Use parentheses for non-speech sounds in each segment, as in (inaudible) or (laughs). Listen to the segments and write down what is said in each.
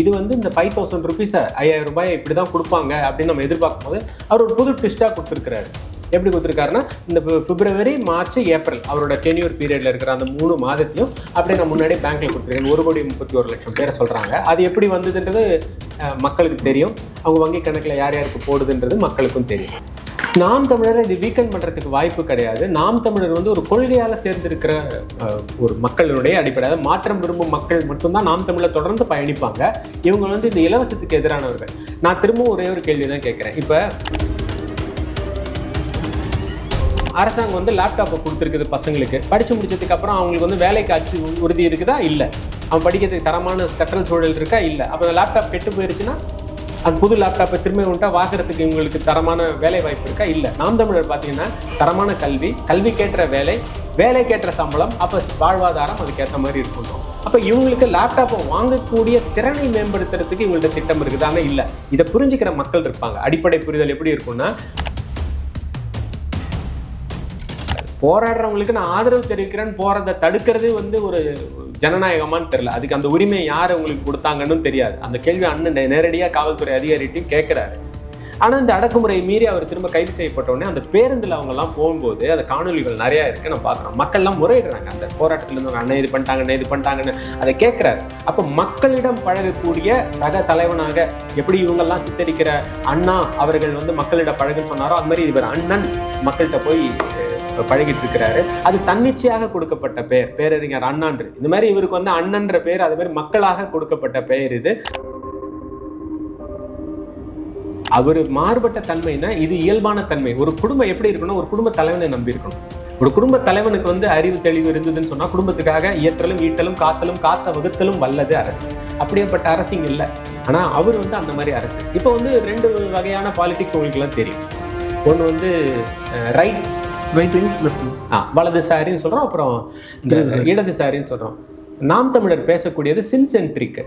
இது வந்து இந்த ஃபைவ் தௌசண்ட் ருபீஸை ஐயாயிரம் ரூபாய் இப்படி தான் கொடுப்பாங்க அப்படின்னு நம்ம எதிர்பார்க்கும் போது அவர் ஒரு புது ட்விஸ்ட்டாக கொடுத்துருக்காரு எப்படி கொடுத்துருக்காருன்னா இந்த பிப்ரவரி மார்ச் ஏப்ரல் அவரோட டென்யூர் பீரியடில் இருக்கிற அந்த மூணு மாதத்தையும் அப்படியே நான் முன்னாடியே பேங்க்கில் கொடுத்துருக்கேன். ஒரு கோடி முப்பத்தி ஒரு லட்சம் பேரை சொல்கிறாங்க அது எப்படி வந்ததுன்றது மக்களுக்கு தெரியும். அவங்க வங்கி கணக்கில் யார் யாருக்கு போடுதுன்றது மக்களுக்கும் தெரியும். நாம் தமிழரை இது வீக்கெண்ட் பண்ணுறதுக்கு வாய்ப்பு கிடையாது. நாம் தமிழர் வந்து ஒரு கொள்கையால் சேர்ந்திருக்கிற ஒரு மக்களுடைய அடிப்படையாக மாற்றம் விரும்பும் மக்கள் மட்டும்தான் நாம் தமிழர் தொடர்ந்து பயணிப்பாங்க. இவங்க வந்து இந்த இலவசத்துக்கு எதிரானவர்கள். நான் திரும்பவும் ஒரே ஒரு கேள்வி தான் கேட்குறேன். இப்போ அரசாங்கம் வந்து லேப்டாப்பை கொடுத்துருக்குது பசங்களுக்கு. படித்து முடிச்சதுக்கு அப்புறம் அவங்களுக்கு வந்து வேலைக்கு அச்சு உறுதி இருக்குதா? இல்லை. அவன் படிக்கிறதுக்கு தரமான கற்றல் சூழல் இருக்கா? இல்லை. அப்போ அந்த லேப்டாப் கெட்டு போயிருச்சுன்னா அந்த புது லேப்டாப்பை திரும்ப உண்டா வாங்குறதுக்கு இவங்களுக்கு தரமான வேலை வாய்ப்பு இருக்கா? இல்லை. நாம் தமிழர் பார்த்தீங்கன்னா தரமான கல்வி கல்விக்கேற்ற வேலை வேலைக்கேற்ற சம்பளம் அப்போ வாழ்வாதாரம் அதுக்கேற்ற மாதிரி இருக்கணும். அப்போ இவங்களுக்கு லேப்டாப்பை வாங்கக்கூடிய திறனை மேம்படுத்துறதுக்கு இவங்கள்ட்ட திட்டம் இருக்குது ஆனால் இல்லை. இதை புரிஞ்சுக்கிற மக்கள் இருப்பாங்க. அடிப்படை புரிதல் எப்படி இருக்கும்னா போராடுறவங்களுக்கு நான் ஆதரவு தெரிவிக்கிறேன்னு போறதை தடுக்கிறது வந்து ஒரு ஜனநாயகமான்னு தெரியல. அதுக்கு அந்த உரிமை யார் உங்களுக்கு கொடுத்தாங்கன்னு தெரியாது. அந்த கேள்வி அண்ணன் நேரடியாக காவல்துறை அதிகாரிட்டையும் கேட்குறாரு ஆனால் இந்த அடக்குமுறையை மீறி அவர் திரும்ப கைது செய்யப்பட்டோடனே அந்த பேருந்தில் அவங்கெல்லாம் போகும்போது அந்த காணொலிகள் நிறையா இருக்குது நான் பார்க்குறோம் மக்கள்லாம் முறையிடுறாங்க. அந்த போராட்டத்தில் இருந்து அண்ணன் இது பண்ணிட்டாங்க அண்ணன் இது பண்ணிட்டாங்கன்னு அதை கேட்குறாரு அப்போ மக்களிடம் பழகக்கூடிய சக தலைவனாக எப்படி இவங்கெல்லாம் சித்தரிக்கிற அண்ணா அவர்கள் வந்து மக்களிடம் பழகுன்னு சொன்னாரோ அது மாதிரி இவர் அண்ணன் மக்கள்கிட்ட போய் பழகிட்டு இருக்கிறாரு அது தன்னிச்சையாக கொடுக்கப்பட்ட பெயர் பேரறிஞர் அண்ணான்று. இந்த மாதிரி இவருக்கு வந்து அண்ணன்ற பேர் அது மாதிரி மக்களாக கொடுக்கப்பட்ட பெயர் இது. அவர் மாறுபட்ட தன்மைனா இது இயல்பான தன்மை. ஒரு குடும்பம் எப்படி இருக்கணும்? ஒரு குடும்ப தலைவனை நம்பி இருக்கணும். ஒரு குடும்ப தலைவனுக்கு வந்து அறிவு தெளிவு இருந்ததுன்னு சொன்னா குடும்பத்துக்காக இயற்றலும் ஈட்டலும் காத்தலும் காத்த வகுத்தலும் வல்லது அரசு. அப்படியேப்பட்ட அரசு இங்க இல்லை. ஆனா அவர் வந்து அந்த மாதிரி அரசு. இப்போ வந்து ரெண்டு வகையான பாலிடிக்ஸ் உங்களுக்கு எல்லாம் தெரியும். ஒன்று வந்து right right wing left wing ஆ வலதுசாரின்னு சொல்றோம் அப்புறம். இடதுசாரின்னு சொல்றோம். நாம் தமிழர் பேசக்கூடியது சின்சென்ட்ரிக்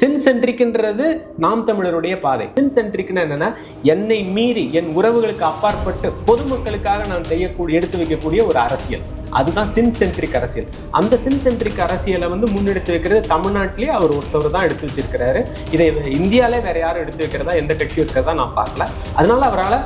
சின்சென்ட்ரிக்ன்றது நாம் தமிழருடைய பாதை. சின்சென்ட்ரிக்னா என்னன்னா என்னை மீறி என் உறவுகளுக்கு அப்பாற்பட்டு பொதுமக்களுக்காக நான் செய்யக்கூடிய எடுத்து வைக்கக்கூடிய ஒரு அரசியல். அதுதான் சின்சென்ட்ரிக் அரசியல். அந்த சின்சென்ட்ரிக் அரசியலை வந்து முன்னெடுத்து வைக்கிறது தமிழ்நாட்டிலேயே அவர் ஒருத்தவர் தான் எடுத்து வச்சிருக்கிறாரு. இதை இந்தியாவிலே வேற யாரும் எடுத்து வைக்கிறதா எந்த கட்சியும் இருக்கிறதா நான் பார்க்கல. அதனால அவரால்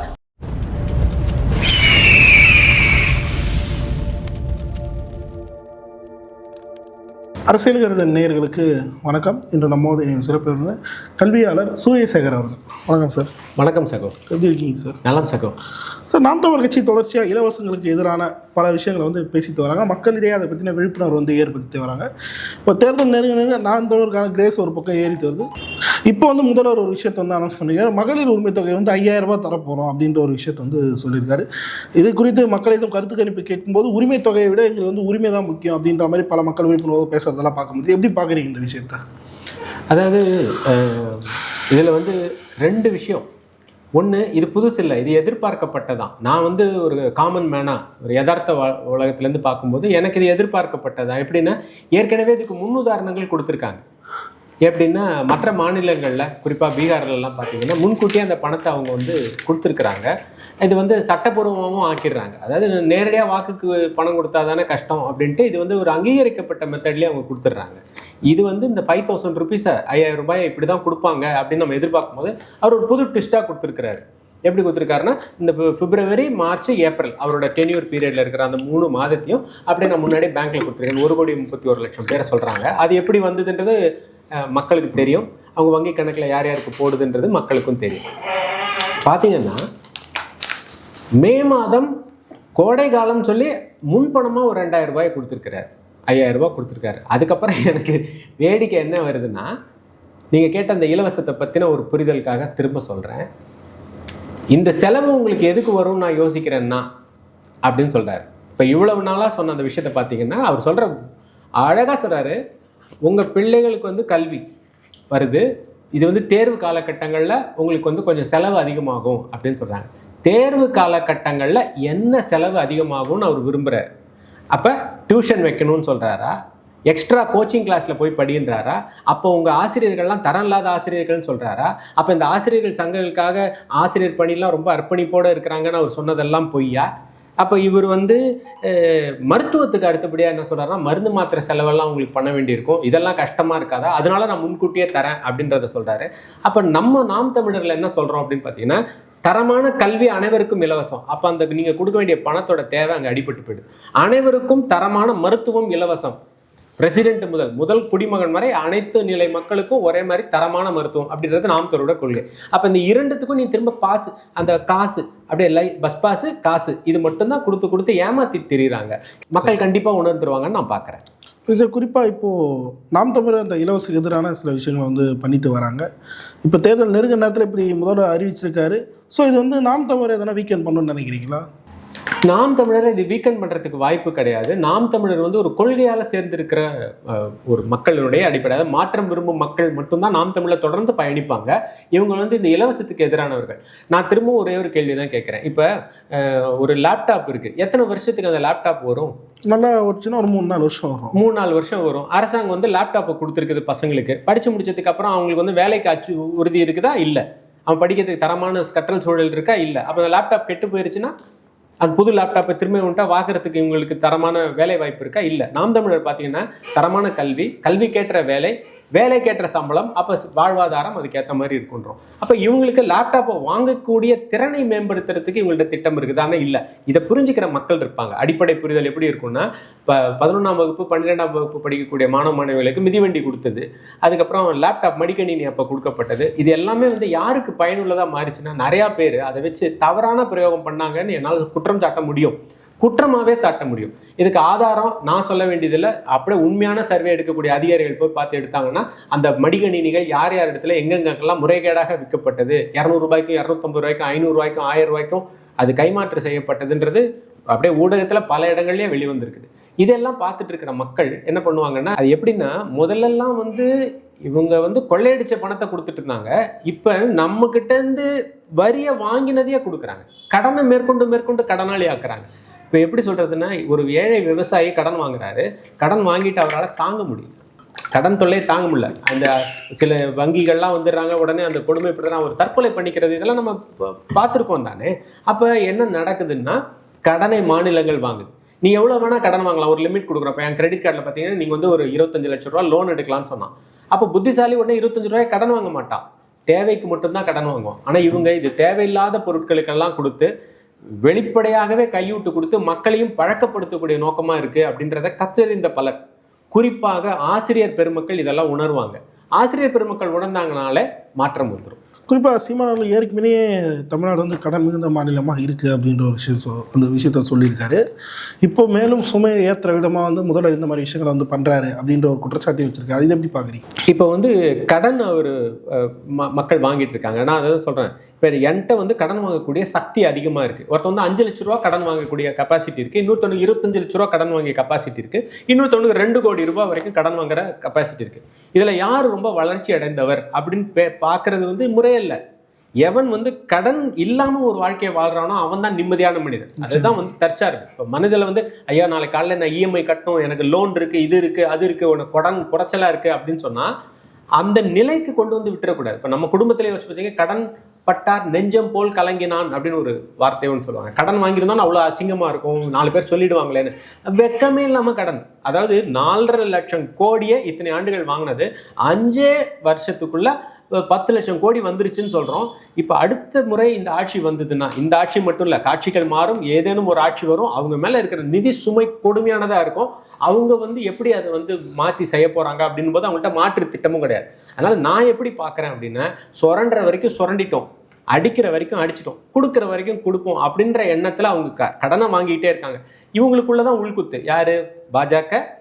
அரசியல் கருத நேயர்களுக்கு வணக்கம். இன்று நம்மோடு இணையும் சிறப்பு விருந்தினர் கல்வியாளர் சூரியசேகர் அவர்கள். வணக்கம் சார். வணக்கம் சகோ. எப்படி இருக்கீங்க சார்? நலம் சகோ. சார் நாம் தமிழர் கட்சி தொடர்ச்சியாக இலவசங்களுக்கு எதிரான பல விஷயங்களை வந்து பேசிட்டு வராங்க. மக்களிடையே அதை பற்றின விழிப்புணர்வு வந்து ஏற்படுத்தி வராங்க. இப்போ தேர்தல் நெருங்க நெருங்க நாம் தமிழருக்கான கிரேஸ் ஒரு பக்கம் ஏறிட்டு வருது. இப்போ வந்து முதல்வர் ஒரு விஷயத்தை வந்து அனௌன்ஸ் பண்ணியிருக்காரு மகளிர் உரிமை தொகை வந்து ஐயாயிரம் ரூபாய் தரப்போகிறோம் அப்படின்ற ஒரு விஷயத்தை வந்து சொல்லியிருக்காரு. இது குறித்து மக்களிடம் கருத்து கணிப்பு கேட்கும்போது உரிமை தொகையை விட எங்களுக்கு வந்து உரிமை தான் முக்கியம் அப்படின்ற மாதிரி பல மக்கள் விழிப்புணர்வு பேசுறதெல்லாம் பார்க்க முடியுது எப்படி பார்க்குறீங்க இந்த விஷயத்தை? அதாவது இதில் வந்து ரெண்டு விஷயம். ஒன்று இது புதுசு இல்லை இது எதிர்பார்க்கப்பட்டதான். நான் வந்து ஒரு காமன் மேனா ஒரு யதார்த்த உலகத்துலேருந்து பார்க்கும்போது எனக்கு இது எதிர்பார்க்கப்பட்டதான் எப்படின்னா ஏற்கனவே இதுக்கு முன்னுதாரணங்கள் கொடுத்துருக்காங்க. எப்படின்னா மற்ற மாநிலங்களில் குறிப்பாக பீகார்லலாம் பார்த்தீங்கன்னா முன்கூட்டியே அந்த பணத்தை அவங்க வந்து கொடுத்துருக்குறாங்க. இது வந்து சட்டப்பூர்வமாகவும் ஆக்கிடுறாங்க. அதாவது நேரடியாக வாக்குக்கு பணம் கொடுத்தா தானே கஷ்டம் அப்படின்ட்டு இது வந்து ஒரு அங்கீகரிக்கப்பட்ட மெத்தட்லேயே அவங்க கொடுத்துட்றாங்க. இது வந்து இந்த ஃபைவ் தௌசண்ட் ருபீஸை ஐயாயிரம் ரூபாயை இப்படி தான் கொடுப்பாங்க அப்படின்னு நம்ம எதிர்பார்க்கும் போது அவர் ஒரு புது ட்விஸ்ட்டாக கொடுத்துருக்குறாரு. எப்படி கொடுத்துருக்காருன்னா இந்த பிப்ரவரி மார்ச் ஏப்ரல் அவரோட டென்யூர் பீரியடில் இருக்கிற அந்த மூணு மாதத்தையும் அப்படியே நான் முன்னாடியே பேங்க்கில் கொடுத்துருக்கேன். ஒரு கோடி முப்பத்தி ஒரு லட்சம் பேரை சொல்கிறாங்க அது எப்படி வந்ததுன்றது மக்களுக்கு தெரியும். அவங்க வங்கி கணக்கில் யார் யாருக்கு போடுதுன்றது மக்களுக்கும் தெரியும். பார்த்தீங்கன்னா மே மாதம் கோடை காலம் சொல்லி முன்பணமாக ஒரு ரெண்டாயிரம் ரூபாய் கொடுத்துருக்கிறார். ஐயாயிரம் ரூபாய் கொடுத்துருக்காரு. அதுக்கப்புறம் எனக்கு வேடிக்கை என்ன வருதுன்னா நீங்கள் கேட்ட அந்த இலவசத்தை பற்றின ஒரு புரிதலுக்காக திரும்ப சொல்கிறேன் இந்த செலவு உங்களுக்கு எதுக்கு வரும்னு நான் யோசிக்கிறேன்னா அப்படின்னு சொல்கிறார் இப்போ இவ்வளவு நாளாக சொன்ன அந்த விஷயத்தை பார்த்தீங்கன்னா அவர் சொல்கிற அழகாக சொல்கிறாரு உங்கள் பிள்ளைகளுக்கு வந்து கல்வி வருது. இது வந்து தேர்வு காலகட்டங்களில் உங்களுக்கு வந்து கொஞ்சம் செலவு அதிகமாகும் அப்படின்னு சொல்கிறாங்க தேர்வு காலகட்டங்களில் என்ன செலவு அதிகமாகும்னு அவர் விரும்புகிறார் அப்போ டியூஷன் வைக்கணும்னு சொல்கிறாரா எக்ஸ்ட்ரா கோச்சிங் கிளாஸில் போய் படின்றாரா? அப்போ உங்கள் ஆசிரியர்கள்லாம் தரம் இல்லாத ஆசிரியர்கள்னு சொல்கிறாரா அப்போ இந்த ஆசிரியர்கள் சங்கங்களுக்காக ஆசிரியர் பணிலாம் ரொம்ப அர்ப்பணிப்போடு இருக்கிறாங்கன்னு அவர் சொன்னதெல்லாம் பொய்யா? அப்போ இவர் வந்து மருத்துவத்துக்கு அடுத்தபடியாக என்ன சொல்கிறாருன்னா மருந்து மாத்திரை செலவெல்லாம் உங்களுக்கு பண்ண வேண்டியிருக்கும். இதெல்லாம் கஷ்டமாக இருக்காதா? அதனால நான் முன்கூட்டியே தரேன் அப்படின்றத சொல்கிறாரு அப்போ நம்ம நாம் தமிழர்ல என்ன சொல்கிறோம் அப்படின்னு பார்த்தீங்கன்னா தரமான கல்வி அனைவருக்கும் இலவசம். அப்போ அந்த நீங்கள் கொடுக்க வேண்டிய பணத்தோட தேவை அங்கே அடிபட்டு போயிடுது. அனைவருக்கும் தரமான மருத்துவம் இலவசம். பிரசிடென்ட் முதல் முதல் குடிமகன் வரை அனைத்து நிலை மக்களுக்கும் ஒரே மாதிரி தரமான மருத்துவம் அப்படின்றது நாம் தரோட கொள்கை. அப்ப இந்த இரண்டுத்துக்கும் நீ திரும்ப பாஸ் அந்த காசு அப்படியே லை பஸ் பாஸ் காசு இது மட்டும்தான் கொடுத்து கொடுத்து ஏமாத்தி திரியுறாங்க. மக்கள் கண்டிப்பா உணர்ந்துருவாங்கன்னு நான் பார்க்கறேன் சார் குறிப்பாக இப்போது நாம் தமிழர் அந்த இலவசத்துக்கு எதிரான சில விஷயங்களை வந்து பண்ணிட்டு வராங்க. இப்போ தேர்தல் நெருங்க நேரத்தில் இப்படி முதல்வர் அறிவிச்சிருக்காரு. ஸோ இது வந்து நாம் தமிழர் எதனா வீக்கெண்ட் பண்ணணும்னு நினைக்கிறீங்களா? நாம் தமிழரை இது வீக்கெண்ட் பண்றதுக்கு வாய்ப்பு கிடையாது. நாம் தமிழர் வந்து ஒரு கொள்கையால சேர்ந்திருக்கிற ஒரு மக்களுடைய அடிப்படை அதாவது மாற்றம் விரும்பும் மக்கள் மட்டும்தான் நாம் தமிழர் தொடர்ந்து பயணிப்பாங்க. இவங்க வந்து இந்த இலவசத்துக்கு எதிரானவர்கள். நான் திரும்பவும் ஒரே ஒரு கேள்வி தான் கேட்குறேன். இப்போ ஒரு லேப்டாப் இருக்கு. எத்தனை வருஷத்துக்கு அந்த லேப்டாப் வரும்? நல்லா ஒருச்சுன்னா ஒரு மூணு நாலு வருஷம் வரும். மூணு நாலு வருஷம் வரும். அரசாங்கம் வந்து லேப்டாப்பை கொடுத்துருக்குது பசங்களுக்கு. படிச்சு முடிச்சதுக்கு அப்புறம் அவங்களுக்கு வந்து வேலைக்கு அச்சு உறுதி இருக்குதா? இல்லை. அவன் படிக்கிறதுக்கு தரமான கற்றல் சூழல் இருக்கா? இல்லை. அப்போ அந்த லேப்டாப் கெட்டு போயிருச்சுன்னா? அந்த புது லேப்டாப்பை திரும்ப வந்துட்டா வாங்குறதுக்கு இவங்களுக்கு தரமான வேலை வாய்ப்பு இருக்கா? இல்லை. நாம் தமிழர் பார்த்தீங்கன்னா தரமான கல்வி கல்விக்கேற்ற வேலை வேலைக்கேற்ற சம்பளம் அப்போ வாழ்வாதாரம் அதுக்கேற்ற மாதிரி இருக்குன்றோம். அப்போ இவங்களுக்கு லேப்டாப்பை வாங்கக்கூடிய திறனை மேம்படுத்துறதுக்கு இவங்கள்ட்ட திட்டம் இருக்குது ஆனால் இல்லை. இதை புரிஞ்சுக்கிற மக்கள் இருப்பாங்க. அடிப்படை புரிதல் எப்படி இருக்கும்னா இப்போ பதினொன்றாம் வகுப்பு பன்னிரெண்டாம் வகுப்பு படிக்கக்கூடிய மாணவ மாணவிகளுக்கு மிதிவண்டி கொடுத்தது. அதுக்கப்புறம் லேப்டாப் மடிக்கணினி அப்போ கொடுக்கப்பட்டது. இது எல்லாமே வந்து யாருக்கு பயனுள்ளதாக மாறிச்சுன்னா நிறையா பேர் அதை வச்சு தவறான பிரயோகம் பண்ணாங்கன்னு என்னால் குற்றம் சாட்ட முடியும். குற்றமாகவே சாட்ட முடியும். இதுக்கு ஆதாரம் நான் சொல்ல வேண்டியதில்லை. அப்படியே உண்மையான சர்வே எடுக்கக்கூடிய அதிகாரிகள் போய் பார்த்து எடுத்தாங்கன்னா அந்த மடிகணினிகள் யார் யார் இடத்துல எங்கெங்கெல்லாம் முறைகேடாக விற்கப்பட்டது? இரநூறுபாய்க்கும் இரநூத்தம்பது ரூபாய்க்கும் ஐநூறுரூவாய்க்கும் ஆயிரம் ரூபாய்க்கும் அது கைமாற்று செய்யப்பட்டதுன்றது அப்படியே ஊடகத்தில் பல இடங்கள்லேயே வெளிவந்திருக்குது. இதெல்லாம் பார்த்துட்டு இருக்கிற மக்கள் என்ன பண்ணுவாங்கன்னா அது எப்படின்னா முதல்லலாம் வந்து இவங்க வந்து கொள்ளையடிச்ச பணத்தை கொடுத்துட்டு இருந்தாங்க. இப்போ நம்ம கிட்ட வாங்கினதையே கொடுக்குறாங்க. கடனை மேற்கொண்டு மேற்கொண்டு கடனாளி ஆக்குறாங்க. இப்போ எப்படி சொல்கிறதுன்னா ஒரு ஏழை விவசாயி கடன் வாங்குறாரு. கடன் வாங்கிட்டு அவரால் தாங்க முடியும் கடன் தொல்லை தாங்க முடியல. அந்த சில வங்கிகள்லாம் வந்துடுறாங்க உடனே அந்த கொடுமைப்படுறான் ஒரு தற்கொலை பண்ணிக்கிறது இதெல்லாம் நம்ம பார்த்துருக்கோம் தானே. அப்போ என்ன நடக்குதுன்னா கடனை மாநிலங்கள் வாங்குது. நீ எவ்வளோ வேணால் கடன் வாங்கலாம் ஒரு லிமிட் கொடுக்குறோம் இப்போ என் கிரெடிட் கார்டில் பார்த்தீங்கன்னா நீங்கள் வந்து ஒரு இருபத்தஞ்சு லட்ச ரூபா லோன் எடுக்கலாம்னு சொன்னான். அப்போ புத்திசாலி உடனே இருபத்தஞ்சு ரூபாய் கடன் வாங்க மாட்டான். தேவைக்கு மட்டும்தான் கடன் வாங்குவோம் ஆனால் இவங்க இது தேவையில்லாத பொருட்களுக்கெல்லாம் கொடுத்து வெளிப்படையாகவே கையூட்டு கொடுத்து மக்களையும் பழக்கப்படுத்தக்கூடிய நோக்கமா இருக்கு அப்படின்றத கத்தறிந்த பலர். குறிப்பாக ஆசிரியர் பெருமக்கள் இதெல்லாம் உணர்வாங்க. ஆசிரியர் பெருமக்கள் உணர்ந்தாங்கனால மாற்றம் வந்துடும் குறிப்பாக சீமானவர்கள் ஏற்கனவே தமிழ்நாடு வந்து கடன் மிகுந்த மாநிலமாக இருக்குது அப்படின்ற ஒரு விஷயம் சொ அந்த விஷயத்த சொல்லியிருக்காரு. இப்போ மேலும் சுமையை ஏற்றுற விதமாக வந்து முதல்வர் இந்த மாதிரி விஷயங்களை வந்து பண்ணுறாரு அப்படின்ற ஒரு குற்றச்சாட்டை வச்சிருக்காரு. அது எப்படி பார்க்குறீங்க? இப்போ வந்து கடன் அவர் மக்கள் வாங்கிட்டு இருக்காங்க. நான் அதை சொல்கிறேன் இப்போ என்கிட்ட வந்து கடன் வாங்கக்கூடிய சக்தி அதிகமாக இருக்குது ஒருத்தன் வந்து அஞ்சு லட்ச ரூபா கடன் வாங்கக்கூடிய கெப்பாசிட்டி இருக்குது இன்னொருத்தவனுக்கு இருபத்தஞ்சு லட்ச ரூபா கடன் வாங்கிய கெப்பாசிட்டி இருக்குது இன்னொருத்தவனுக்கு ரெண்டு கோடி ரூபாய் வரைக்கும் கடன் வாங்குற கெப்பாசிட்டி இருக்குது இதில் யார் ரொம்ப வளர்ச்சி அடைந்தவர் அப்படின்னு பார்க்கறது வந்து முறையே இல்லை. எவன் வந்து கடன் இல்லாம ஒரு வாழ்க்கையை வாழ்றானோ அவன் தான் நிம்மதியான மனிதன். அதுதான் வந்து தற்சார்பு. இப்போ மனதில் வந்து ஐயா நாளைக்கு காலையில நான் இஎம்ஐ கட்டணும் எனக்கு லோன் இருக்கு இது இருக்கு அது இருக்கு உனக்கு கடன் குறைச்சலா இருக்கு அப்படின்னு சொன்னா அந்த நிலைக்கு கொண்டு வந்து விட்டுறக்கூடாது இப்போ நம்ம குடும்பத்திலே வச்சு பார்த்தீங்க கடன் பட்டார் நெஞ்சம் போல் கலங்கினான் அப்படின்னு ஒரு வார்த்தை ஒன்று சொல்லுவாங்க. கடன் வாங்கியிருந்தோம் அவ்வளோ அசிங்கமா இருக்கும் நாலு பேர் சொல்லிடுவாங்களேன்னு. வெக்கமே இல்லாம கடன். அதாவது நாலரை லட்சம் கோடியை இத்தனை ஆண்டுகள் வாங்கினது அஞ்சே வருஷத்துக்குள்ள பத்து லட்சம் கோடி வந்துருச்சுன்னு சொல்கிறோம் இப்போ அடுத்த முறை இந்த ஆட்சி வந்ததுன்னா இந்த ஆட்சி மட்டும் இல்லை காட்சிகள் மாறும் ஏதேனும் ஒரு ஆட்சி வரும் அவங்க மேலே இருக்கிற நிதி சுமை கொடுமையானதாக இருக்கும். அவங்க வந்து எப்படி அதை வந்து மாற்றி செய்ய போகிறாங்க அப்படின் போது அவங்கள்ட்ட மாற்று திட்டமும் கிடையாது. அதனால் நான் எப்படி பார்க்குறேன் அப்படின்னா சுரண்டுற வரைக்கும் சுரண்டிட்டோம். அடிக்கிற வரைக்கும் அடிச்சிட்டோம். கொடுக்குற வரைக்கும் கொடுப்போம் அப்படின்ற எண்ணத்தில் அவங்க க- கடனை வாங்கிக்கிட்டே இருக்காங்க. இவங்களுக்குள்ளதான் உள்குத்து. யார்? பாஜக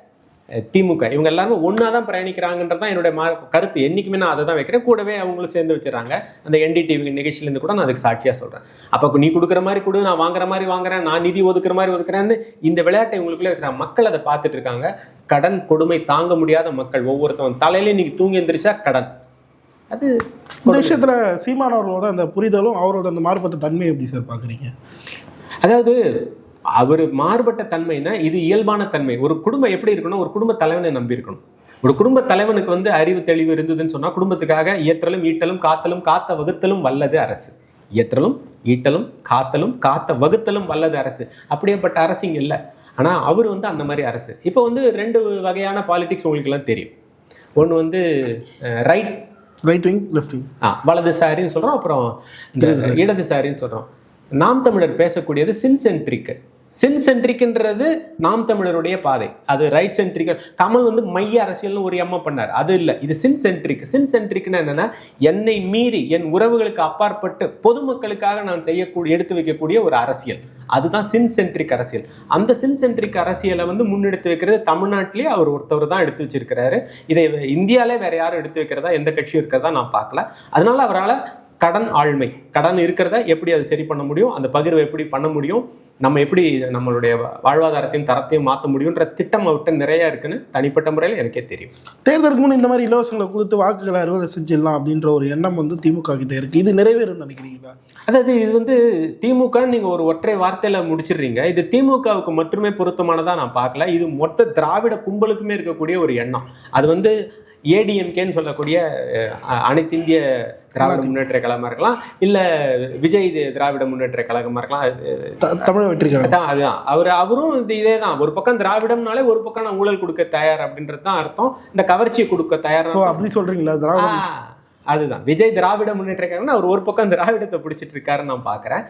திமுக. இவங்க எல்லாருமே ஒன்றா தான் பிரயாணிக்கிறாங்கன்றது தான் என்னுடைய மா கருத்து. என்றைக்குமே நான் அதை தான் வைக்கிறேன். கூடவே அவங்களும் சேர்ந்து வச்சிடறாங்க அந்த என்டிடிவி நிகழ்ச்சியிலேருந்து கூட நான் அதுக்கு சாட்சியாக சொல்கிறேன் அப்போ நீ கொடுக்குற மாதிரி கொடு நான் வாங்குற மாதிரி வாங்குறேன் நான் நிதி ஒதுக்குற மாதிரி ஒதுக்குறேன்னு இந்த விளையாட்டை இவங்களுக்குள்ளே வைக்கிறாங்க மக்கள் அதை பார்த்துட்டு இருக்காங்க. கடன் கொடுமை தாங்க முடியாத மக்கள் ஒவ்வொருத்தவன் தலையிலே இன்னைக்கு தூங்கி எந்திரிச்சா கடன். அது இந்த விஷயத்தில் சீமானவர்களோட அந்த புரிதலும் அவரோட அந்த மாறுபட்ட தன்மையை எப்படி சார் பார்க்குறீங்க அதாவது அவர் மாறுபட்ட தன்மைனா இது இயல்பான தன்மை. ஒரு குடும்பம் எப்படி இருக்கணும்? ஒரு குடும்ப தலைவனை நம்பி இருக்கணும். ஒரு குடும்ப தலைவனுக்கு வந்து அறிவு தெளிவு இருந்ததுன்னு சொன்னா குடும்பத்துக்காக இயற்றலும் ஈட்டலும் காத்தலும் காத்த வகுத்தலும் வல்லது அரசு. இயற்றலும் ஈட்டலும் காத்தலும் காத்த வகுத்தலும் வல்லது அரசு. அப்படியேப்பட்ட அரசு இங்கே இல்லை. ஆனால் அவர் வந்து அந்த மாதிரி அரசு. இப்போ வந்து ரெண்டு வகையான பாலிடிக்ஸ் உங்களுக்கெல்லாம் தெரியும். ஒன்று வந்து right right wing left wing ஆ வலதுசாரின்னு சொல்கிறோம் அப்புறம் இடதுசாரின்னு சொல்கிறோம் நாம் தமிழர் பேசக்கூடியது சின் சென்ட்ரிக்கு சென் சென்ட்ரிக்ன்றது நாம் தமிழருடைய பாதை. அது ரைட் சென்ட்ரிக் கமல் வந்து மைய அரசியல்னு ஒரு எம்எம் பண்ணார். அது இல்லை. இது சின் சென்ட்ரிக் சின் சென்ட்ரிக்னா என்னன்னா என்னை மீறி என் உறவுகளுக்கு அப்பாற்பட்டு பொதுமக்களுக்காக நான் செய்யக்கூடிய எடுத்து வைக்கக்கூடிய ஒரு அரசியல். அதுதான் சின் சென்ட்ரிக் அரசியல். அந்த சின் சென்ட்ரிக் அரசியலை வந்து முன்னெடுத்து வைக்கிறது தமிழ்நாட்டிலேயே அவர் ஒருத்தவர் தான் எடுத்து வச்சிருக்கிறாரு. இதை இந்தியாவிலே வேற யாரும் எடுத்து வைக்கிறதா எந்த கட்சியும் இருக்கிறதா நான் பார்க்கல. அதனால அவரால் கடன் ஆழ்மை கடன் இருக்கிறத எப்படி அது சரி பண்ண முடியும்? அந்த பகிர்வை எப்படி பண்ண முடியும்? நம்ம எப்படி நம்மளுடைய வாழ்வாதாரத்தையும் தரத்தையும் மாற்ற முடியுன்ற திட்டம் அவர்கிட்ட நிறைய இருக்குன்னு தனிப்பட்ட முறையில் எனக்கே தெரியும். தேர்தலுக்கு முன் இந்த மாதிரி இலவசங்களை கொடுத்து வாக்குகளை அறுவடை செஞ்சிடலாம் அப்படின்ற ஒரு எண்ணம் வந்து திமுக கிட்ட இருக்கு. இது நிறைவேறும்னு நினைக்கிறீங்களா? அதாவது இது வந்து திமுக நீங்க ஒரு ஒற்றை வார்த்தையில முடிச்சிடுறீங்க. இது திமுகவுக்கு மட்டுமே பொருத்தமானதா நான் பார்க்கல. இது மொத்த திராவிட கும்பலுக்குமே இருக்கக்கூடிய ஒரு எண்ணம். அது வந்து ஏடிஎம்கேன்னு சொல்லக்கூடிய அஹ், அனைத்து இந்திய திராவிட முன்னேற்ற கழகமா இருக்கலாம் இல்ல விஜய் திராவிட முன்னேற்ற கழகமா இருக்கலாம் அது- த- தமிழக வெற்றி அதான் அதுதான் அவர் அவரும் இது இதே தான் ஒரு பக்கம் திராவிடம்னாலே ஒரு பக்கம் நான் ஊழல் கொடுக்க தயார் அப்படின்றது தான் அர்த்தம். இந்த கவர்ச்சியை கொடுக்க தயார் அப்படி சொல்றீங்களா? திராவிடம். அதுதான். விஜய் திராவிட முன்னேற்ற கழகம்னு அவர் ஒரு பக்கம் திராவிடத்தை பிடிச்சிட்டு இருக்காருன்னு நான் பார்க்குறேன்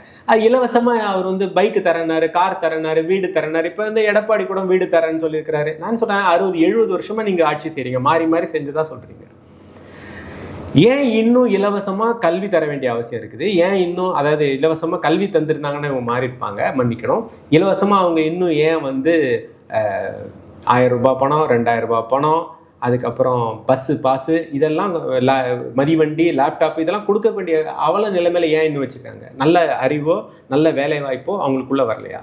இலவசமாக அவர் வந்து பைக்கு தரனாரு கார் தரனாரு வீடு தரனாரு. இப்போ வந்து எடப்பாடி கூட வீடு தரேன்னு சொல்லியிருக்கிறாரு. நான் சொல்கிறேன் அறுபது எழுபது வருஷமாக நீங்கள் ஆட்சி செய்கிறீங்க மாறி மாறி செஞ்சு தான் சொல்கிறீங்க ஏன் இன்னும் இலவசமாக கல்வி தர வேண்டிய அவசியம் இருக்குது? ஏன் இன்னும் அதாவது இலவசமாக கல்வி தந்திருந்தாங்கன்னு அவங்க மாறியிருப்பாங்க மன்னிக்கணும். இலவசமாக அவங்க இன்னும் ஏன் வந்து ஆயிரம் ரூபாய் பணம் ரெண்டாயிரம் ரூபாய் பணம் அதுக்கப்புறம் பஸ்ஸு பாஸு இதெல்லாம் மதிவண்டி லேப்டாப் இதெல்லாம் கொடுக்க வேண்டிய அவல நிலைமையில ஏன் இன்னும் வச்சுருக்காங்க? நல்ல அறிவோ நல்ல வேலை வாய்ப்போ அவங்களுக்குள்ள வரலையா?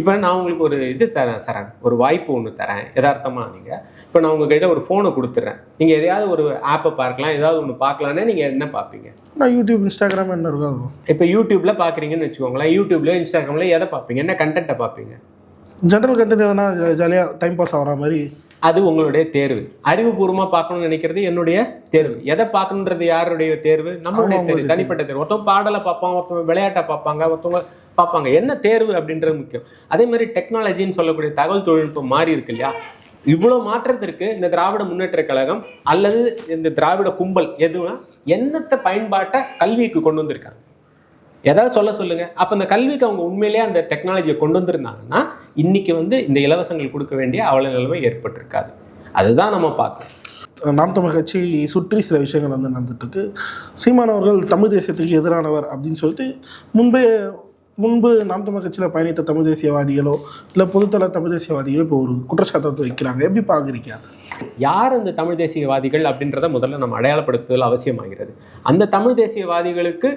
இப்போ நான் உங்களுக்கு ஒரு இது தரேன் சரண். ஒரு வாய்ப்பு ஒன்று தரேன் யதார்த்தமாக நீங்கள் இப்போ நான் உங்ககிட்ட ஒரு ஃபோனை கொடுத்துட்றேன் நீங்கள் எதையாவது ஒரு ஆப்பை பார்க்கலாம் ஏதாவது ஒன்று பார்க்கலான்னே நீங்கள் என்ன பார்ப்பீங்க? நான் யூடியூப் இன்ஸ்டாகிராம் என்ன இருக்கும் இப்போ யூடியூப்ல பார்க்குறீங்கன்னு வச்சுக்கோங்களேன். யூடியூப்ல இன்ஸ்டாகிராம்ல எதை பார்ப்பீங்க? என்ன கண்டென்ட்டை பார்ப்பீங்க? ஜென்ரல் கண்டென்ட் எதனா ஜாலியாக டைம் பாஸ் ஆகிற மாதிரி அது உங்களுடைய தேர்வு. அறிவுபூர்வமா பார்க்கணும்னு நினைக்கிறது என்னுடைய தேர்வு. எதை பார்க்கணுன்றது யாருடைய தேர்வு? நம்மளுடைய தேர்வு. தனிப்பட்ட தேர்வு. ஒருத்தவங்க பாடலை பார்ப்பாங்க ஒருத்தவங்க விளையாட்டை பார்ப்பாங்க ஒருத்தவங்க பார்ப்பாங்க. என்ன தேர்வு அப்படின்றது முக்கியம். அதே மாதிரி டெக்னாலஜின்னு சொல்லக்கூடிய தகவல் தொழில்நுட்பம் மாறி இருக்கு இல்லையா? இவ்வளோ மாற்றத்திற்கு இந்த திராவிட முன்னேற்ற கழகம் அல்லது இந்த திராவிட கும்பல் எதுவும் என்னத்த பயன்பாட்டை கல்விக்கு கொண்டு வந்திருக்காங்க? ஏதாவது சொல்ல சொல்லுங்க. அப்ப இந்த கல்விக்கு அவங்க உண்மையிலேயே அந்த டெக்னாலஜியை கொண்டு வந்திருந்தாங்கன்னா இன்னைக்கு வந்து இந்த இலவசங்கள் கொடுக்க வேண்டிய அவல நிலைமை ஏற்பட்டிருக்காது. அதுதான் நம்ம பார்க்கணும். நாம் தமிழ் கட்சி சுற்றி சில விஷயங்கள் வந்து நடந்துட்டு இருக்கு சீமான் அவர்கள் தமிழ் தேசியத்துக்கு எதிரானவர் அப்படின்னு சொல்லிட்டு முன்பே முன்பு நாம் தமிழ் கட்சியில் பயணித்த தமிழ் தேசியவாதிகளோ இல்லை பொதுத்தள தமிழ் தேசியவாதிகளோ இப்போ ஒரு குற்றச்சாட்டை வந்து வைக்கிறாங்க. எப்படி பார்க்குறீங்க அது? யார் அந்த தமிழ் தேசியவாதிகள் அப்படின்றத முதல்ல நம்ம அடையாளப்படுத்துதல் அவசியமாகிறது. அந்த தமிழ் தேசியவாதிகளுக்கு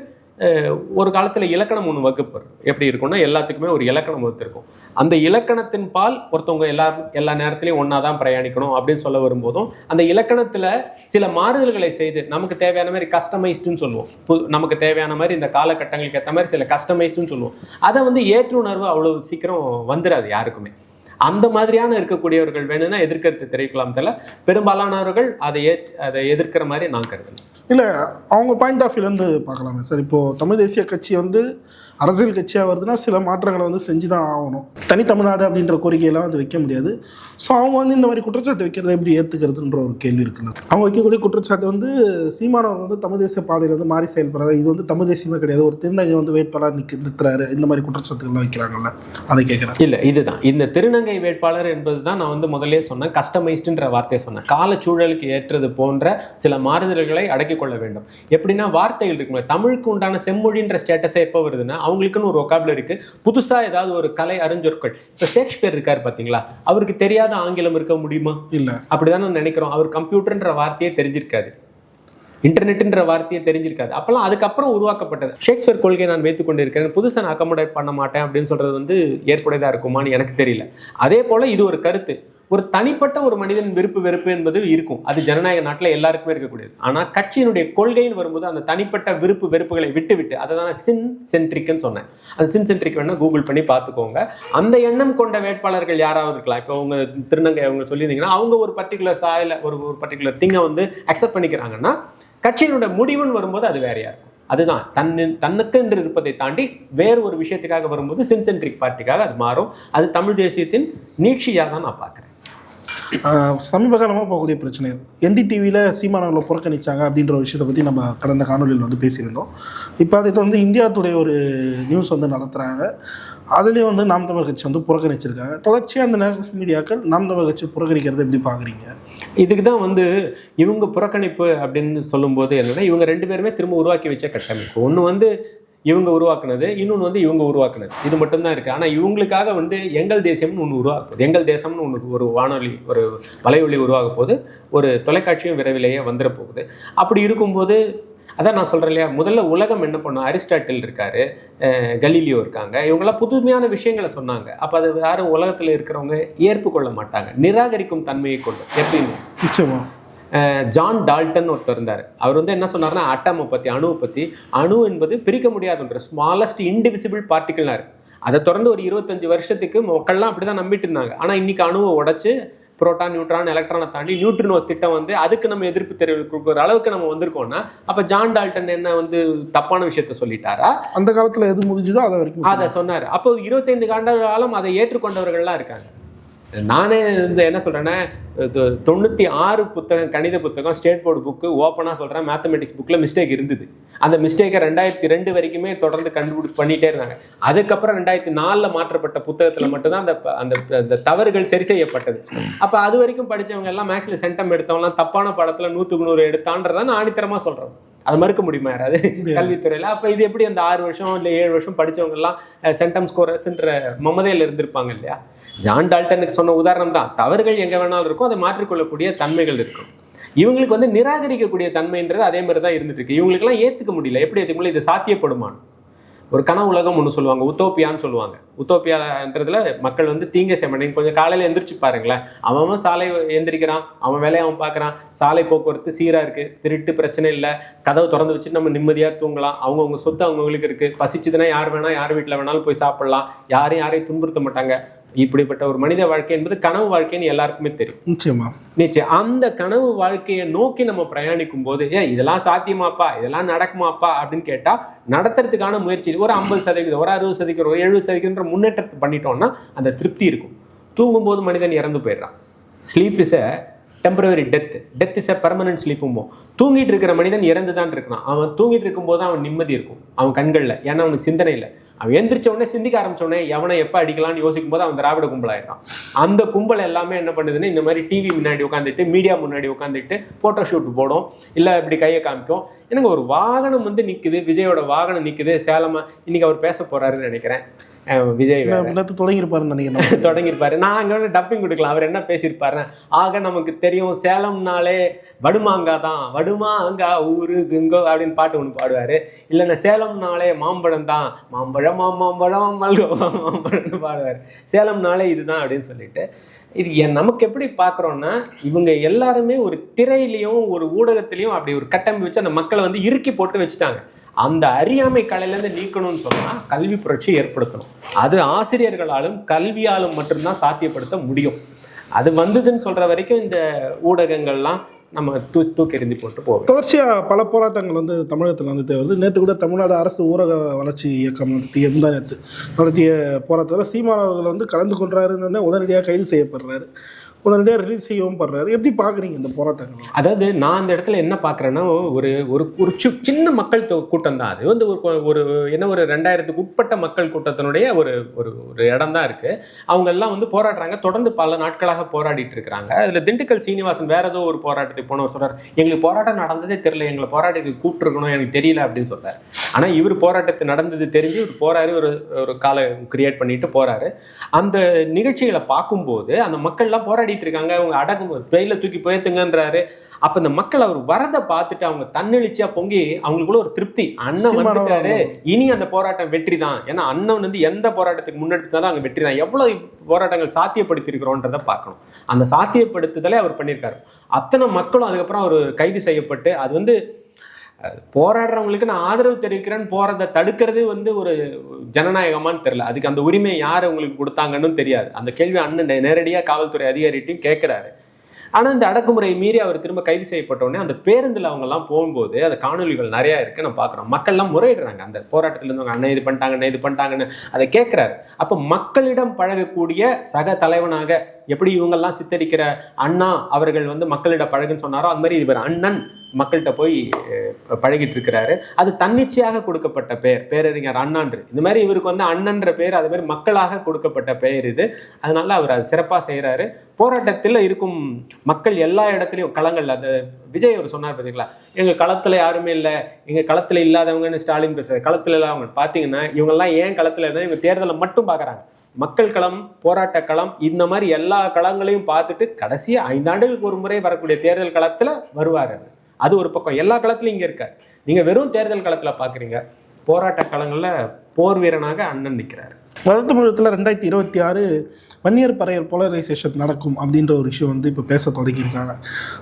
ஒரு காலத்தில் இலக்கணம் ஒன்று வகுப்பு. எப்படி இருக்கும்னா எல்லாத்துக்குமே ஒரு இலக்கணம் வகுத்து இருக்கும் அந்த இலக்கணத்தின் பால் ஒருத்தவங்க எல்லா எல்லா நேரத்துலையும் ஒன்றா தான் பிரயாணிக்கணும் அப்படின்னு சொல்ல வரும்போதும் அந்த இலக்கணத்தில் சில மாறுதல்களை செய்து நமக்கு தேவையான மாதிரி கஸ்டமைஸ்டுன்னு சொல்லுவோம். புது நமக்கு தேவையான மாதிரி இந்த காலகட்டங்களுக்கு ஏற்ற மாதிரி சில கஸ்டமைஸ்டுன்னு சொல்லுவோம். அதை வந்து ஏற்றுணர்வு அவ்வளோ சீக்கிரம் வந்துடாது யாருக்குமே. அந்த மாதிரியான இருக்கக்கூடியவர்கள் வேணும்னா எதிர்க்கிறது தெரிவிக்கலாம் தெரியல பெரும்பாலானவர்கள் அதை அதை எதிர்க்கிற மாதிரி நான் கருதல இல்லை அவங்க பாயிண்ட் ஆஃப் வியூலேருந்து பார்க்கலாமே சார். இப்போது தமிழ் தேசிய கட்சி வந்து அரசியல் கட்சியாக வருதுன்னா சில மாற்றங்களை வந்து செஞ்சு தான் ஆகணும் தனித்தமிழ்நாடு அப்படின்ற கோரிக்கையெல்லாம் வந்து வைக்க முடியாது. ஸோ அவங்க வந்து இந்த மாதிரி குற்றச்சாட்டு வைக்கிறத எப்படி ஏற்றுக்கிறதுன்ற ஒரு கேள்வி இருக்குல்ல. அவங்க வைக்கக்கூடிய குற்றச்சாட்டு வந்து சீமானவர் வந்து தமிழ் தேசிய பாதையில் வந்து மாறி செயல்படுறாரு. இது வந்து தமிழ் தேசியமே கிடையாது. ஒரு திருநங்கை வந்து வேட்பாளர் நிற்க நிறுத்துறாரு இந்த மாதிரி குற்றச்சாட்டுகள்லாம் வைக்கிறாங்கல்ல. அதை கேட்குறேன் இல்லை இதுதான். இந்த திருநங்கை வேட்பாளர் என்பது தான் நான் வந்து முதல்ல சொன்னேன். கஸ்டமைஸ்டுன்ற வார்த்தையை சொன்னேன். காலச்சூழலுக்கு ஏற்றது போன்ற சில மாறுதல்களை அடக்கிக் கொள்ள வேண்டும். எப்படின்னா வார்த்தைகள் இருக்குல்ல தமிழுக்கு உண்டான செம்மொழின்ற ஸ்டேட்டஸே எப்போ வருதுன்னா அவங்களுக்குன்னு ஒரு ஒகாபுலர் இருக்கு. புதுசா ஏதாவது ஒரு கலை அறிஞர்கள். இப்போ ஷேக்ஸ்பியர் இருக்காரு பாத்தீங்களா? அவருக்கு தெரியாத ஆங்கிலம் இருக்க முடியுமா? இல்லை. அப்படிதான் நினைக்கிறோம். அவர் கம்ப்யூட்டர்ன்ற வார்த்தையே தெரிஞ்சிருக்காது. இன்டர்நெட்ன்ற வார்த்தையே தெரிஞ்சிருக்காது. அப்பெல்லாம் அதுக்கப்புறம் உருவாக்கப்பட்டது. ஷேக்ஸ்பியர் கொள்கையை நான் வைத்துக் கொண்டிருக்கிறேன். புதுசா நான் அக்கமடேட் பண்ண மாட்டேன் அப்படின்னு சொல்றது வந்து ஏற்புடையதா இருக்குமான்னு எனக்கு தெரியல. அதே போல இது ஒரு கருத்து. ஒரு தனிப்பட்ட ஒரு மனிதன் விருப்பு வெறுப்பு என்பது இருக்கும். அது ஜனநாயக நாட்டில் எல்லாருக்குமே இருக்கக்கூடியது. ஆனால் கட்சியினுடைய கொள்கைன்னு வரும்போது அந்த தனிப்பட்ட விருப்பு வெறுப்புகளை விட்டு விட்டு அதை தான் சின் சென்ட்ரிக்னு சொன்னேன். அந்த சின் சென்ட்ரிக் வேணால் கூகுள் பண்ணி பார்த்துக்கோங்க. அந்த எண்ணம் கொண்ட வேட்பாளர்கள் யாராவது இருக்கலாம். இப்போ அவங்க திருநங்கை அவங்க சொல்லியிருந்தீங்கன்னா அவங்க ஒரு பர்டிகுலர் சாயில் ஒரு ஒரு பர்டிகுலர் திங்கை வந்து அக்செப்ட் பண்ணிக்கிறாங்கன்னா கட்சியினுடைய முடிவுன்னு வரும்போது அது வேறையா இருக்கும். அதுதான். தன்னு தன்னுக்கென்று இருப்பதை தாண்டி வேறு ஒரு விஷயத்துக்காக வரும்போது சின்சென்ட்ரிக் பார்ட்டிக்காக அது மாறும். அது தமிழ் தேசியத்தின் நீட்சியாக தான் நான் பார்க்குறேன். சமீப காலமாக போகக்கூடிய பிரச்சனை. என்டிடிவியில் சீமானவர்களை புறக்கணிச்சாங்க அப்படின்ற ஒரு விஷயத்தை பற்றி நம்ம கடந்த காணொலியில் வந்து பேசியிருந்தோம். இப்போ அதை வந்து இந்தியா டுடே ஒரு நியூஸ் வந்து நடத்துகிறாங்க அதுலேயும் வந்து நாம் தமிழ் கட்சி வந்து புறக்கணிச்சிருக்காங்க. தொடர்ச்சியாக அந்த நேஷனல் மீடியாக்கள் நாம் தமிழ் கட்சி புறக்கணிக்கிறது எப்படி பார்க்குறீங்க இதுக்கு தான் வந்து இவங்க புறக்கணிப்பு அப்படின்னு சொல்லும்போது என்னென்னா இவங்க ரெண்டு பேருமே திரும்ப உருவாக்கி வச்ச கட்டமைப்பு. ஒன்று வந்து இவங்க உருவாக்குனது இன்னொன்று வந்து இவங்க உருவாக்குனது. இது மட்டும்தான் இருக்குது ஆனால் இவங்களுக்காக வந்து எங்கள் தேசியம்னு ஒன்று உருவாக்குது எங்கள் தேசம்னு ஒன்று ஒரு வானொலி ஒரு வலையொலி உருவாக போது ஒரு தொலைக்காட்சியும் விரைவிலேயே வந்துட போகுது. அப்படி இருக்கும்போது அதான் நான் சொல்கிறேன் இல்லையா முதல்ல உலகம் என்ன பண்ணும்? அரிஸ்டாட்டில் இருக்காரு கலீலியோ இருக்காங்க. இவங்கெல்லாம் புதுமையான விஷயங்களை சொன்னாங்க. அப்போ அது யாரும் உலகத்தில் இருக்கிறவங்க ஏற்புக்கொள்ள மாட்டாங்க. நிராகரிக்கும் தன்மையை கொண்டு எப்படின்னு? நிச்சயமா. ஜான் டால்டன் ஒருத்தர் இருந்தார். அவர் வந்து என்ன சொன்னார்னா அட்டமை பற்றி அணுவை பற்றி அணு என்பது பிரிக்க முடியாதுன்ற ஸ்மாலஸ்ட் இன்டிவிசிபிள் பார்ட்டிகள்னாரு அதை தொடர்ந்து ஒரு இருபத்தஞ்சு வருஷத்துக்கு மக்கள்லாம் அப்படி தான் நம்பிட்டு இருந்தாங்க. ஆனால் இன்னைக்கு அணுவை உடைச்சு புரோட்டான் நியூட்ரான் எலக்ட்ரானை தாண்டி நியூட்ரினோ திட்டம் வந்து அதுக்கு நம்ம எதிர்ப்பு தெரிவிக்கிற அளவுக்கு நம்ம வந்திருக்கோம்னா அப்போ ஜான் டால்டன் என்ன வந்து தப்பான விஷயத்த சொல்லிட்டாரா? அந்த காலத்தில் எது முடிஞ்சுதோ அதை வரைக்கும் அதை சொன்னார். அப்போ இருபத்தைந்து ஆண்டு காலம் அதை ஏற்றுக்கொண்டவர்கள்லாம் இருக்காங்க. நானே வந்து என்ன சொல்கிறேன்னா தொண்ணூற்றி ஆறு புத்தகம் கணித புத்தகம் ஸ்டேட் போர்டு புக்கு ஓப்பனாக சொல்கிறேன் மேத்தமெட்டிக்ஸ் புக்கில் மிஸ்டேக் இருந்தது. அந்த மிஸ்டேக்கை ரெண்டாயிரத்தி ரெண்டு வரைக்குமே தொடர்ந்து கண்டுபிடி பண்ணிகிட்டே இருந்தாங்க. அதுக்கப்புறம் ரெண்டாயிரத்தி நாலில் மாற்றப்பட்ட புத்தகத்தில் மட்டும்தான் அந்த அந்த அந்த தவறுகள் சரி செய்யப்பட்டது. அப்போ அது வரைக்கும் படித்தவங்க எல்லாம் மேக்ஸில் சென்டம் எடுத்தவங்களாம் தப்பான படத்தில் நூற்றுக்கு நூறு எடுத்தான்றதை நான் ஆணித்தரமாக சொல்கிறேன் அது மறுக்க முடியுமா யாராவது? கல்வித்துறையில். அப்போ இது எப்படி அந்த ஆறு வருஷம் இல்லை ஏழு வருஷம் படிச்சவங்க எல்லாம் சென்டம் ஸ்கோரர்ஸ்ன்ற மமதையில் இருந்திருப்பாங்க இல்லையா? ஜான் டால்டனுக்கு சொன்ன உதாரணம் தான். தவறுகள் எங்கே வேணாலும் இருக்கும். அதை மாற்றிக்கொள்ளக்கூடிய தன்மைகள் இருக்கும். இவங்களுக்கு வந்து நிராகரிக்கக்கூடிய தன்மைன்றது அதே மாதிரி தான் இருந்துட்டு இருக்கு. இவங்களுக்கெல்லாம் ஏற்றுக்க முடியல. எப்படி ஏற்றுக்க முடியல? இது சாத்தியப்படுமான்னு. ஒரு கனவு உலகம் ஒன்று சொல்லுவாங்க உத்தோப்பியான்னு சொல்லுவாங்க. உத்தோப்பியான்றதுல மக்கள் வந்து தீங்க செய்ய கொஞ்சம் காலையில் எந்திரிச்சு பாருங்களேன். அவன் அவன் சாலை எந்திரிக்கிறான் அவன் வேலையை அவன் பார்க்குறான். சாலை போக்குவரத்து சீராக இருக்குது திருட்டு பிரச்சனை இல்லை. கதவை திறந்து வச்சுட்டு நம்ம நிம்மதியாக தூங்கலாம். அவங்கவுங்க சொத்து அவங்கவுங்களுக்கு இருக்குது பசிச்சுதுன்னா யார் வேணால் யார் வீட்டில் வேணாலும் போய் சாப்பிட்லாம். யாரையும் யாரையும் துன்புறுத்த மாட்டாங்க. இப்படிப்பட்ட ஒரு மனித வாழ்க்கை என்பது கனவு வாழ்க்கைன்னு எல்லாருக்குமே தெரியும். நிச்சயமா. நிச்சயம் அந்த கனவு வாழ்க்கையை நோக்கி நம்ம பிரயாணிக்கும் போது ஏன் இதெல்லாம் சாத்தியமாப்பா? இதெல்லாம் நடக்குமாப்பா? அப்படின்னு கேட்டா நடத்துறதுக்கான முயற்சி ஒரு ஐம்பது சதவீதம் ஒரு அறுபது சதவீதம் ஒரு எழுபது சதவீதம் முன்னேற்றத்தை பண்ணிட்டோம்னா அந்த திருப்தி இருக்கும். தூங்கும்போது மனிதன் இறந்து போயிடுறான். Sleep is a temporary death death is a permanent ஸ்லீப்பும்போ தூங்கிட்டு இருக்கிற மனிதன் இறந்து தான் இருக்கிறான். அவன் தூங்கிட்டு இருக்கும்போது அவன் நிம்மதி இருக்கும். அவன் கண்களில். ஏன்னா அவனுக்கு சிந்தனை இல்லை. அவன் எந்திரிச்ச உடனே சிந்திக்க ஆரம்பிச்சோடனே எவனை எப்போ அடிக்கலாம்னு யோசிக்கும் போது அவன் திராவிட கும்பலாயிடுறான். அந்த கும்பல் எல்லாமே என்ன பண்ணுதுன்னு இந்த மாதிரி டிவி முன்னாடி உட்காந்துட்டு மீடியா முன்னாடி உட்காந்துட்டு ஃபோட்டோ ஷூட் போடும். இல்லை இப்படி கையை காமிக்கும். எனக்கு ஒரு வாகனம் வந்து நிற்குது விஜயோட வாகனம் நிற்குது சேலமாக இன்னைக்கு அவர் பேச போறாருன்னு நினைக்கிறேன். விஜய். நேற்று தொடங்கியிருப்பாருன்னு நினைக்கிறேன் தொடங்கியிருப்பாரு. நான் அங்கே டப்பிங் கொடுக்கலாம். அவர் என்ன பேசியிருப்பாரு ஆக நமக்கு தெரியும் சேலம்னாலே வடுமாங்கா தான் வடுமாங்கா ஊரு குங்கோ அப்படின்னு பாட்டு ஒன்று பாடுவார். இல்லைன்னா சேலம்னாலே மாம்பழம் தான் மாம்பழம் மாம்பழம் மல்கோ மாம்பழம்னு பாடுவார். சேலம்னாலே இதுதான் அப்படின்னு சொல்லிட்டு. இது என் நமக்கு எப்படி பார்க்குறோன்னா இவங்க எல்லாருமே ஒரு திரையிலையும் ஒரு ஊடகத்திலையும் அப்படி ஒரு கட்டமைப்பு வச்சு அந்த மக்களை வந்து இறுக்கி போட்டு வச்சுட்டாங்க. அந்த அறியாமை கலையிலேருந்து நீக்கணும்னு சொன்னால் கல்வி புரட்சி ஏற்படுத்தணும். அது ஆசிரியர்களாலும் கல்வியாலும் மட்டும்தான் சாத்தியப்படுத்த முடியும். அது வந்ததுன்னு சொல்கிற வரைக்கும் இந்த ஊடகங்கள்லாம் நம்ம தூ தூக்கெறிந்து போட்டு போவோம் தொடர்ச்சியாக பல போராட்டங்கள் வந்து தமிழகத்தில் வந்து வருது. நேற்று கூட தமிழ்நாடு அரசு ஊரக வளர்ச்சி இயக்கம் நடத்திய முந்தா நேற்று நடத்திய போராட்டத்தில் சீமானவர்கள் வந்து கலந்து கொள்கிறாருன்னு உடனடியாக கைது செய்யப்படுறாரு. உடனடியாக ரிலீஸ் செய்யவும் படுறாரு. எப்படி பார்க்குறீங்க இந்த போராட்டங்கள்? அதாவது நான் அந்த இடத்துல என்ன பார்க்குறேன்னா ஒரு ஒரு ஒரு சி- சின்ன மக்கள் தொ- கூட்டம் தான் அது. வந்து ஒரு ஒரு என்ன ஒரு ரெண்டாயிரத்துக்கு உட்பட்ட மக்கள் கூட்டத்தினுடைய ஒரு ஒரு ஒரு இடம் தான் இருக்குது அவங்க எல்லாம் வந்து போராடுறாங்க. தொடர்ந்து பல நாட்களாக போராடிட்டு இருக்கிறாங்க. அதில் திண்டுக்கல் சீனிவாசன் வேற ஏதோ ஒரு போராட்டத்துக்கு போனவர் சொல்கிறார் எங்களுக்கு போராட்டம் நடந்ததே தெரியல. எங்களை போராட்டத்துக்கு கூப்பிட்டுருக்கணும். எனக்கு தெரியல அப்படின்னு சொல்கிறார் ஆனால் இவர் போராட்டத்தை நடந்தது தெரிஞ்சு இவர் போறாரு. ஒரு ஒரு காலை கிரியேட் பண்ணிட்டு போறாரு. அந்த நிகழ்ச்சிகளை பார்க்கும்போது அந்த மக்கள்லாம் போராடி போராடிட்டு இருக்காங்க அவங்க அடங்கும் வெயில தூக்கி போயத்துங்கன்றாரு அப்ப இந்த மக்கள் அவர் வரதை பார்த்துட்டு அவங்க தன்னெழுச்சியா பொங்கி அவங்களுக்குள்ள ஒரு திருப்தி. அண்ணன் வந்துட்டாரு. இனி அந்த போராட்டம் வெற்றி தான் ஏன்னா அண்ணன் வந்து எந்த போராட்டத்துக்கு முன்னெடுத்தாலும் அங்க வெற்றி தான் எவ்வளவு போராட்டங்கள் சாத்தியப்படுத்தி இருக்கிறோன்றதை பார்க்கணும். அந்த சாத்தியப்படுத்துதலை அவர் பண்ணியிருக்காரு. அத்தனை மக்களும் அதுக்கப்புறம் அவர் கைது செய்யப்பட்டு அது வந்து போராடுறவங்களுக்கு நான் ஆதரவு தெரிவிக்கிறேன்னு போறதை தடுக்கிறது வந்து ஒரு ஜனநாயகமான்னு தெரியல. அதுக்கு அந்த உரிமை யார் உங்களுக்கு கொடுத்தாங்கன்னு தெரியாது. அந்த கேள்வி அண்ணன் நேரடியாக காவல்துறை அதிகாரிட்டையும் கேட்குறாரு ஆனால் இந்த அடக்குமுறையை மீறி அவர் திரும்ப கைது செய்யப்பட்டோடனே அந்த பேருந்தில் அவங்கெல்லாம் போகும்போது அந்த காணொலிகள் நிறையா இருக்குது நம்ம பார்க்குறோம். மக்கள்லாம் முறையிடுறாங்க. அந்த போராட்டத்தில் இருந்தவங்க அண்ணன் இது பண்ணிட்டாங்க அண்ணன் இது பண்ணிட்டாங்கன்னு அதை கேட்குறாரு அப்போ மக்களிடம் பழகக்கூடிய சக தலைவனாக எப்படி இவங்கெல்லாம் சித்தரிக்கிற அண்ணா அவர்கள் வந்து மக்களிடம் பழகுன்னு சொன்னாரோ அது மாதிரி இவர் அண்ணன் மக்கள்கிட்ட போய் பழகிட்டு இருக்கிறாரு அது தன்னிச்சையாக கொடுக்கப்பட்ட பெயர் பேரறிஞர் அண்ணான்று. இந்த மாதிரி இவருக்கு வந்து அண்ணன்ற பெயர் அது மாதிரி மக்களாக கொடுக்கப்பட்ட பெயர் இது. அதனால அவர் அது சிறப்பாக செய்கிறாரு போராட்டத்தில் இருக்கும் மக்கள் எல்லா இடத்துலையும் களங்கள் அது விஜய் அவர் சொன்னார் பார்த்தீங்களா எங்கள் களத்தில் யாருமே இல்லை எங்கள் களத்தில் இல்லாதவங்கன்னு ஸ்டாலின் பேசுகிறார் களத்தில் இல்லாதவங்க பார்த்தீங்கன்னா இவங்கெல்லாம் ஏன் களத்தில் இருந்தால் இவங்க தேர்தலை மட்டும் பார்க்குறாங்க மக்கள் களம் போராட்ட களம் இந்த மாதிரி எல்லா களங்களையும் பார்த்துட்டு கடைசியாக ஐந்தாண்டுகளுக்கு ஒரு முறை வரக்கூடிய தேர்தல் களத்தில் வருவார் அது ஒரு பக்கம். எல்லா களத்துலையும் இங்கே இருக்கார். நீங்கள் வெறும் தேர்தல் களத்தில் பார்க்குறீங்க போராட்ட களங்களில் போர் வீரனாக அண்ணன் நிற்கிறார் வட தமிழகத்தில் ரெண்டாயிரத்தி இருபத்தி ஆறு வன்னியர் பறையர் போலரைசேஷன் நடக்கும் அப்படின்ற ஒரு விஷயம் வந்து இப்போ பேச தொடங்கியிருக்காங்க.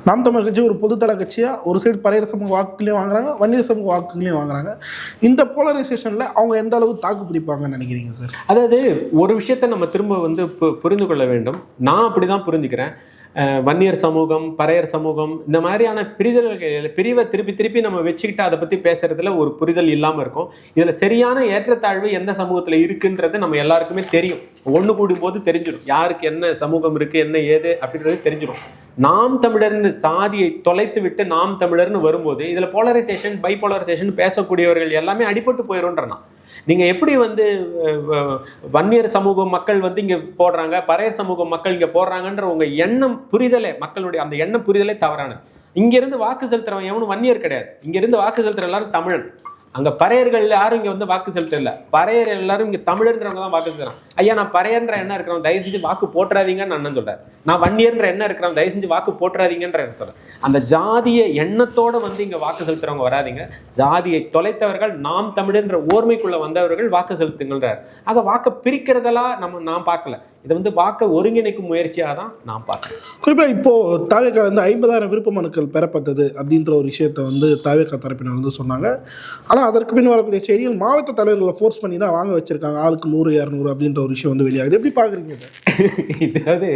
நாம் தமிழர் கட்சி ஒரு பொதுத்தள கட்சியாக ஒரு சைடு பறையர் சமூக வாக்குகளையும் வாங்குறாங்க வன்னியர் சமூக வாக்குகளையும் வாங்குறாங்க. இந்த போலரைசேஷனில் அவங்க எந்த அளவுக்கு தாக்கு பிடிப்பாங்கன்னு நினைக்கிறீங்க சார் அதாவது ஒரு விஷயத்தை நம்ம திரும்ப வந்து புரிந்து கொள்ள வேண்டும். நான் அப்படிதான் புரிஞ்சுக்கிறேன். அஹ் வன்னியர் சமூகம் பறையர் சமூகம் இந்த மாதிரியான பிரிதல்கள் பிரிவை திருப்பி திருப்பி நம்ம வச்சுக்கிட்டு அதை பற்றி பேசுறதுல ஒரு புரிதல் இல்லாமல் இருக்கும். இதில் சரியான ஏற்றத்தாழ்வு எந்த சமூகத்தில் இருக்குன்றது நம்ம எல்லாருக்குமே தெரியும். ஒன்று கூடும் போது தெரிஞ்சிடும். யாருக்கு என்ன சமூகம் இருக்குது என்ன ஏது அப்படின்றது தெரிஞ்சிடும். நாம் தமிழர்னு சாதியை தொலைத்து விட்டு நாம் தமிழர்னு வரும்போது இதில் போலரைசேஷன் பைபோலரைசேஷன் பேசக்கூடியவர்கள் எல்லாமே அடிபட்டு போயிடும்ன்றனா நீங்கள் நீங்க எப்படி வந்து வன்னியர் சமூக மக்கள் வந்து இங்க போடுறாங்க பறையர் சமூக மக்கள் இங்க போடுறாங்கன்ற உங்க எண்ணம் புரிதலே மக்களுடைய அந்த எண்ணம் புரிதலே தவறானது. இங்க இருந்து வாக்கு செலுத்துறவன் எவனும் வன்னியர் கிடையாது. இங்க இருந்து வாக்கு செலுத்துற எல்லாரும் தமிழன். அங்க பறையர்கள் யாரும் இங்க வந்து வாக்கு செலுத்தல. பறையர் எல்லாரும் இங்க தமிழர்ன்றவங்க தான் வாக்கு செலுத்துறான் ஐயா நான் பறையன்ற என்ன இருக்கிறோம் தயவு செஞ்சு வாக்கு போட்டுறாதீங்கன்னு அண்ணன் சொல்றாரு. நான் வன்னியர்ன்ற என்ன இருக்கிறோம் தயவு செஞ்சு வாக்கு போட்டுறாதீங்கன்ற என்ன சொல்றேன் அந்த ஜாதிய எண்ணத்தோட வந்து இங்க வாக்கு செலுத்துறவங்க வராதீங்க. ஜாதியை தொலைத்தவர்கள் நாம் தமிழன்ற ஓர்மைக்குள்ள வந்தவர்கள் வாக்கு செலுத்துங்கள்ன்றார். ஆக வாக்கை பிரிக்கிறதெல்லாம் நம்ம நான் பார்க்கல. இதை வந்து வாக்கை ஒருங்கிணைக்கும் முயற்சியாக தான் நான் பார்க்கறேன். குறிப்பாக இப்போது தாவேக்கா வந்து ஐம்பதாயிரம் விருப்ப மனுக்கள் பெறப்பட்டது அப்படின்ற ஒரு விஷயத்தை வந்து தாவேக்கா தரப்பினர் வந்து சொன்னாங்க. ஆனால் அதற்கு பின் வரக்கூடிய செய்திகள் மாவட்ட தலைவர்களை ஃபோர்ஸ் பண்ணி தான் வாங்க வச்சிருக்காங்க. ஆளுக்கு நூறு இரநூறு அப்படின்ற ஒரு விஷயம் வந்து வெளியாகுது. எப்படி பார்க்குறீங்க (laughs) இதாவது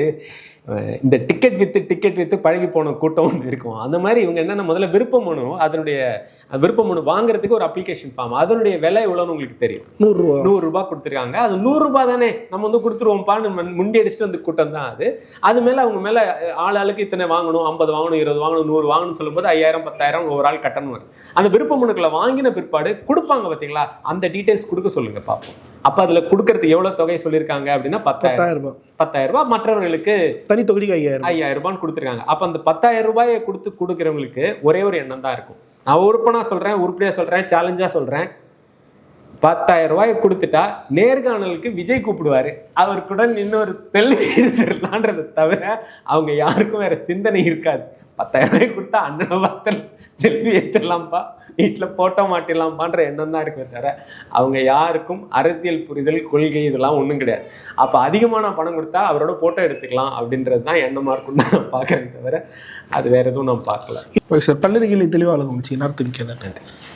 இந்த டிக்கெட் வித்து டிக்கெட் வித்து பழகி போன கூட்டம் ஒன்று இருக்கும். அந்த மாதிரி இவங்க என்னென்ன முதல்ல விருப்ப மனு அதனுடைய விருப்ப மனு வாங்குறதுக்கு ஒரு அப்ளிகேஷன் ஃபார்ம் அதனுடைய விலை எவ்வளோன்னு உங்களுக்கு தெரியும். நூறுரூவா. நூறு ரூபாய் கொடுத்துருக்காங்க. அது நூறு ரூபாய் தானே. நம்ம வந்து கொடுத்துருவோம்ப்பான்னு மண்- முண்டி அடிச்சுட்டு வந்து கூட்டம் தான் அது. அது மேல அவங்க மேல ஆள் ஆளுக்கு இத்தனை வாங்கணும் ஐம்பது வாங்கணும் இருபது வாங்கணும் நூறு வாங்கணும்னு சொல்லும்போது ஐயாயிரம் பத்தாயிரம் ஒரு ஆள் கட்டணும் அந்த விருப்ப மனுக்களை வாங்கின பிற்பாடு கொடுப்பாங்க பாத்தீங்களா? அந்த டீடைல்ஸ் கொடுக்க சொல்லுங்க பார்ப்போம் அப்ப அதுல கொடுக்கறதுக்கு எவ்வளவு தொகை சொல்லியிருக்காங்க அப்படின்னா பத்தாயிரம். பத்தாயிரம் ரூபாய். பத்தாயிரம் ரூபாய் மற்றவர்களுக்கு தனி தொகுதிக்கு ஐயாயிரம் ரூபாய். ஐயாயிரம் ரூபான்னு கொடுத்துருக்காங்க. அப்ப அந்த பத்தாயிரம் ரூபாயை கொடுத்து கொடுக்குறவங்களுக்கு ஒரே ஒரு எண்ணம் தான் இருக்கும். நான் உறுப்பனா சொல்றேன் உருப்படியா சொல்றேன் சேலஞ்சா சொல்றேன். பத்தாயிரம் ரூபாயை கொடுத்துட்டா நேர்காணலுக்கு விஜய் கூப்பிடுவாரு. அவருக்குடன் இன்னொரு செல்வி எடுத்துடலான்றதை தவிர அவங்க யாருக்கும் வேற சிந்தனை இருக்காது. பத்தாயிரம் ரூபாய் கொடுத்தா அண்ணனை பார்த்து செல்ஃபி எடுத்துடலாம்ப்பா. வீட்டில் போட்டோ மாட்டிடலாம்ப்பான்ற எண்ணம் தான் இருக்குமே தவிர அவங்க யாருக்கும் அரசியல் புரிதல் கொள்கை இதெல்லாம் ஒன்றும் கிடையாது. அப்போ அதிகமான பணம் கொடுத்தா அவரோட போட்டோ எடுத்துக்கலாம் அப்படின்றது தான் எண்ணமாக இருக்கும்னு நான் பார்க்குறேன் தவிர அது வேற எதுவும் நான் பார்க்கல. ஓகே சார் பல்லறிகளை தெளிவாக நன்றி.